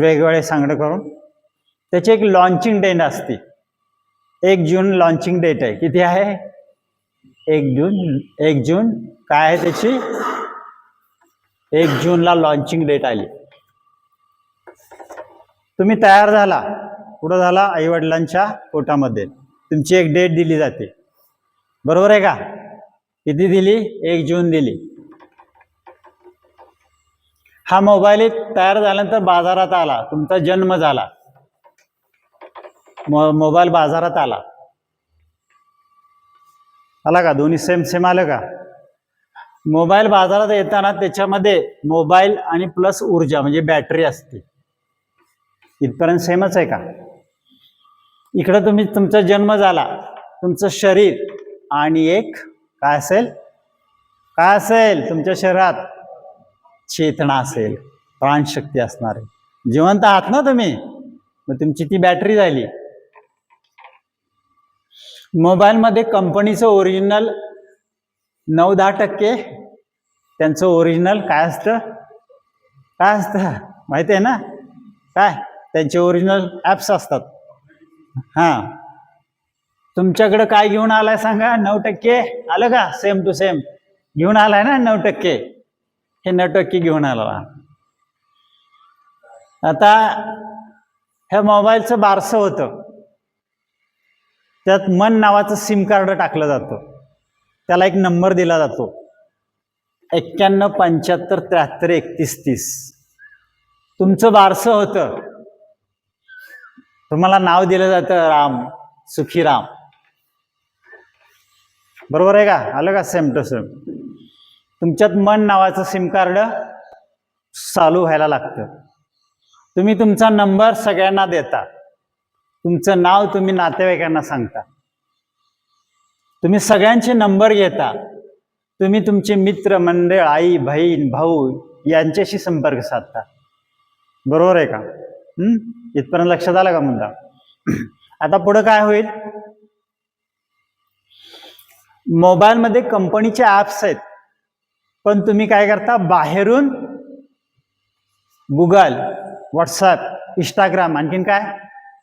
वेगवेगळे सांगडं करून. त्याची एक लॉन्चिंग डेट असते. एक जून लॉन्चिंग डेट आहे. किती आहे? एक जून एक जून. काय आहे त्याची? एक जूनला लॉन्चिंग डेट आली. तुम्ही तयार झाला. कुठं झाला? आईवडिलांच्या पोटामध्ये. तुमची एक डेट दिली जाते. बरोबर आहे का? किती दिली? एक जून दिली. हा मोबाईल तयार झाल्यानंतर बाजारात आला. तुमचा जन्म झाला. मो मोबाईल बाजारात आला. आला का? दोन्ही सेम सेम आलं का? मोबाईल बाजारात येताना त्याच्यामध्ये मोबाईल आणि प्लस ऊर्जा म्हणजे बॅटरी असते. इथपर्यंत सेमच आहे का? इकडं तुम्ही तुमचा जन्म झाला. तुमचं शरीर आणि एक काय असेल? काय असेल? तुमच्या शरीरात. चेतना असेल प्राणशक्ती असणार आहे. जिवंत आहात ना तुम्ही? मग तुमची ती बॅटरी झाली. मोबाईलमध्ये कंपनीचं ओरिजिनल नऊ दहा टक्के त्यांचं ओरिजिनल काय असतं? काय असतं? माहिती आहे ना? काय? त्यांचे ओरिजिनल ॲप्स असतात. हां. तुमच्याकडं काय घेऊन आलाय सांगा? नऊ टक्के? आलं का? सेम टू सेम घेऊन आलाय ना नऊ टक्के? हे नटक्की घेऊन आला आता ह्या मोबाईलचं बारसं होतं. त्यात मन नावाचं सिम कार्ड टाकलं जातं. त्याला एक नंबर दिला जातो. एक्क्याण्णव पंच्याहत्तर त्र्याहत्तर एकतीस तीस. तुमचं बारसं होतं. तुम्हाला नाव दिलं जातं राम सुखी राम बरोबर आहे का? आलं का सेम टू सेम तुमच्यात मन नावाचं सिम कार्ड चालू व्हायला लागतं. तुम्ही तुमचा नंबर सगळ्यांना देता. तुमचं नाव तुम्ही नातेवाईकांना सांगता. तुम्ही सगळ्यांचे नंबर घेता. तुम्ही तुमचे मित्र मंडळ आई बहीण भाऊ यांच्याशी संपर्क साधता. बरोबर आहे का? इथपर्यंत लक्षात आलं का मुद्दा? आता पुढं काय होईल? मोबाईलमध्ये कंपनीचे ॲप्स आहेत. पण तुम्ही काय करता? बाहेरून गुगल व्हॉट्सअप इंस्टाग्राम आणखीन काय?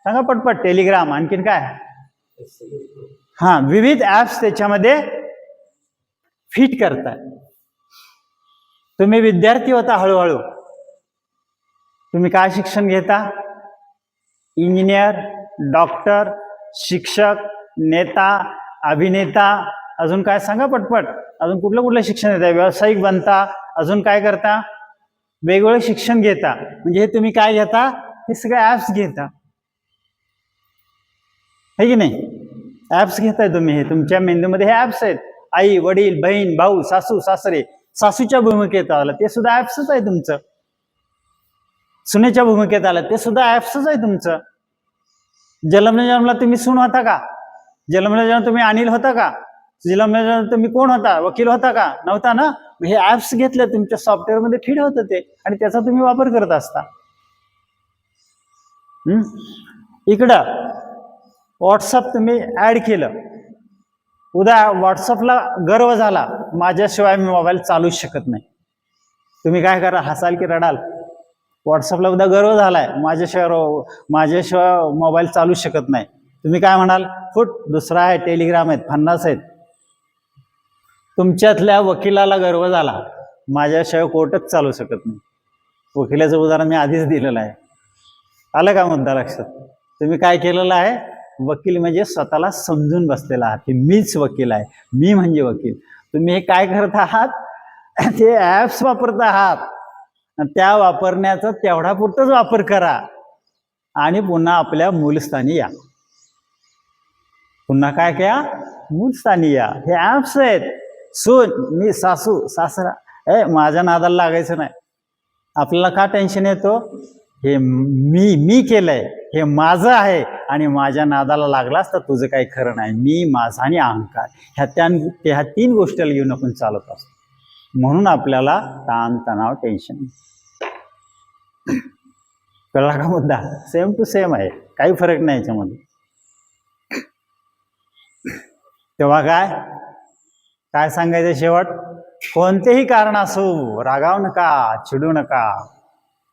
सांगा पटपट टेलिग्राम आणखीन काय? हां विविध ॲप्स त्याच्यामध्ये फिट करताय तुम्ही विद्यार्थी होता हळूहळू. तुम्ही काय शिक्षण घेता? इंजिनियर डॉक्टर शिक्षक नेता अभिनेता अजून काय सांगा पटपट. अजून कुठलं कुठलं शिक्षण देता व्यावसायिक बनता अजून काय करता? वेगवेगळं शिक्षण घेता. म्हणजे हे तुम्ही काय घेता? हे सगळे ॲप्स घेता. है की नाही? ॲप्स घेताय तुम्ही हे. तुमच्या मेंदूमध्ये हे ॲप्स आहेत. आई वडील बहीण भाऊ सासू सासरे सासूच्या भूमिकेत आलं ते सुद्धा ॲप्सच आहे तुमचं. सुनेच्या भूमिकेत आलं ते सुद्धा ॲप्सच आहे तुमचं. जन्मल्या जन्मला तुम्ही सून होता का? जन्मल्या जन्म तुम्ही अनिल होता का? जिल्हा मॅनेजर तुम्ही कोण होता? वकील होता का? नव्हता ना? हे ऍप्स घेतले तुमच्या सॉफ्टवेअरमध्ये मध्ये होतं ते आणि त्याचा तुम्ही वापर करत असता. इकडं व्हॉट्सअप तुम्ही ऍड केलं. उद्या व्हॉट्सअपला गर्व झाला माझ्याशिवाय मी मोबाईल चालूच शकत नाही. तुम्ही काय करा हसाल की रडाल? व्हॉट्सअपला उद्या गर्व झालाय माझ्याशिवाय रो- माझ्याशिवाय मोबाईल चालू शकत नाही. तुम्ही काय म्हणाल? फुट दुसरा आहे टेलिग्राम आहेत पन्नास आहेत. तुमच्यातल्या वकिलाला गर्व झाला. माझ्याशिवाय कोर्टच चालू शकत नाही. वकिलाचं उदाहरण मी आधीच दिलेलं आहे. आलं का मुद्दा लक्षात? तुम्ही काय केलेलं आहे? वकील म्हणजे स्वतःला समजून बसलेला आहात की मीच वकील आहे. मी म्हणजे वकील. तुम्ही हे काय करत आहात? ते ॲप्स वापरत आहात. त्या वापरण्याचा तेवढा पुरतच वापर करा. आणि पुन्हा आपल्या मूलस्थानी या. पुन्हा काय क्या मूलस्थानी या. हे ॲप्स आहेत. सून मी सासू सासरा. ए माझ्या नादाला लागायचं नाही. आपल्याला का टेन्शन येतो? हे मी मी केलंय. हे माझं आहे आणि माझ्या नादाला लागलास तर तुझं काही खरं नाही. मी माझा आणि अहंकार. ह्या त्या ह्या तीन गोष्टीला घेऊन आपण चालत असतो. म्हणून आपल्याला ताण तणाव टेन्शन कळला का मुद्दा? सेम टू सेम आहे. काही फरक नाही याच्यामध्ये. तेव्हा काय? काय सांगायचं शेवट? कोणतेही कारण असो रागावू नका चिडू नका.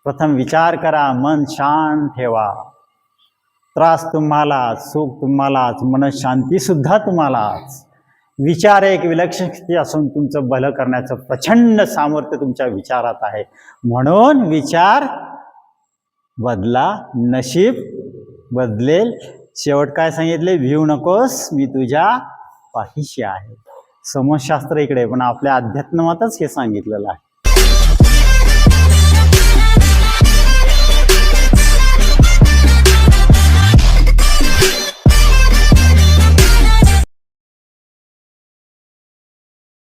प्रथम विचार करा मन शांत ठेवा. त्रास तुम्हालाच सुख तुम्हालाच मनशांती सुद्धा तुम्हालाच. विचार एक विलक्षण स्थिती असून तुमचं भलं करण्याचं प्रचंड सामर्थ्य तुमच्या विचारात आहे. म्हणून विचार बदला नशीब बदलेल. शेवट काय सांगितले? भिऊ नकोस मी तुझ्या पाठीशी आहे. समाजशास्त्र इकडे पण आपल्या अध्यात्मातच हे सांगितलेलं आहे.